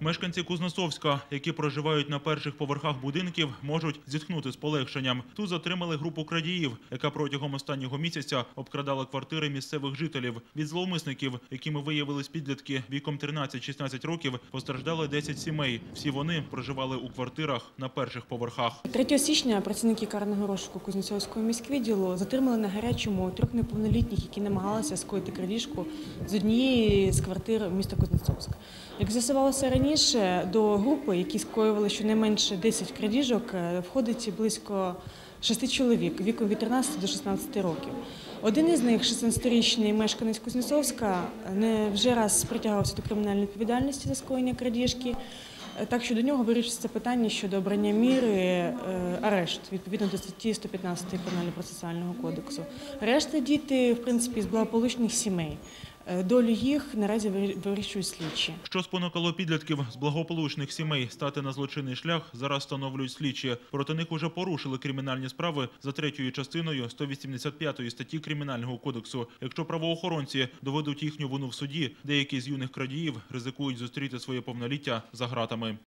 Мешканці Кузнецовська, які проживають на перших поверхах будинків, можуть зітхнути з полегшенням. Тут затримали групу крадіїв, яка протягом останнього місяця обкрадала квартири місцевих жителів. Від зловмисників, якими виявились підлітки віком 13-16 років, постраждали 10 сімей. Всі вони проживали у квартирах на перших поверхах. 3 січня працівники карного розшуку Кузнєцовського міськвідділу затримали на гарячому трьох неповнолітніх, які намагалися скоїти крадіжку з однієї з квартир міста Кузнєцовськ. Як з'ясувалося раніше, до групи, які скоювали щонайменше 10 крадіжок, е, входить близько 6 чоловік віком від 13 до 16 років. Один із них, 16-річний мешканець Кузнєцовська, не вже раз притягувався до кримінальної відповідальності за скоєння крадіжки. Е, Так що до нього вирішиться питання щодо обрання міри е, арешт відповідно до статті 115 Кримінально-процесуального кодексу. Решта діти, в принципі, з благополучних сімей. Е, Долю їх наразі вирі- вирішують слідчі. Що спонукало підлітків з благополучних сімей стати на злочинний шлях, зараз встановлюють слідчі. Проти них уже порушили кримінальні справи за третьою частиною 185 статті Кримінального кодексу. Якщо правоохоронці доведуть їхню вину в суді, деякі з юних крадіїв ризикують зустріти своє повноліття за ґратами.